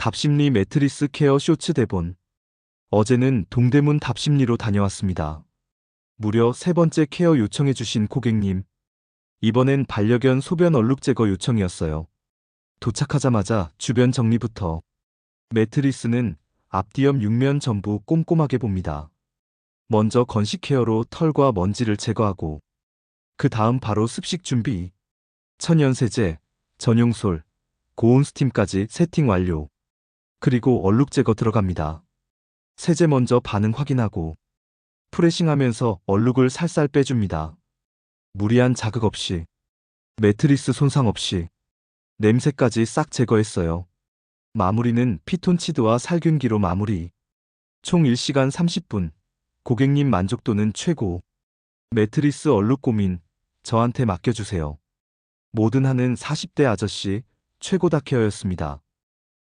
답심리 매트리스 케어 쇼츠 대본. 어제는 동대문 답심리로 다녀왔습니다. 무려 세 번째 케어 요청해주신 고객님. 이번엔 반려견 소변 얼룩 제거 요청이었어요. 도착하자마자 주변 정리부터. 매트리스는 앞뒤옆 육면 전부 꼼꼼하게 봅니다. 먼저 건식 케어로 털과 먼지를 제거하고, 그 다음 바로 습식 준비. 천연세제, 전용솔, 고온 스팀까지 세팅 완료. 그리고 얼룩 제거 들어갑니다. 세제 먼저 반응 확인하고, 프레싱하면서 얼룩을 살살 빼줍니다. 무리한 자극 없이, 매트리스 손상 없이, 냄새까지 싹 제거했어요. 마무리는 피톤치드와 살균기로 마무리. 총 1시간 30분. 고객님 만족도는 최고. 매트리스 얼룩 고민, 저한테 맡겨주세요. 뭐든 하는 40대 아저씨, 최고다 케어였습니다.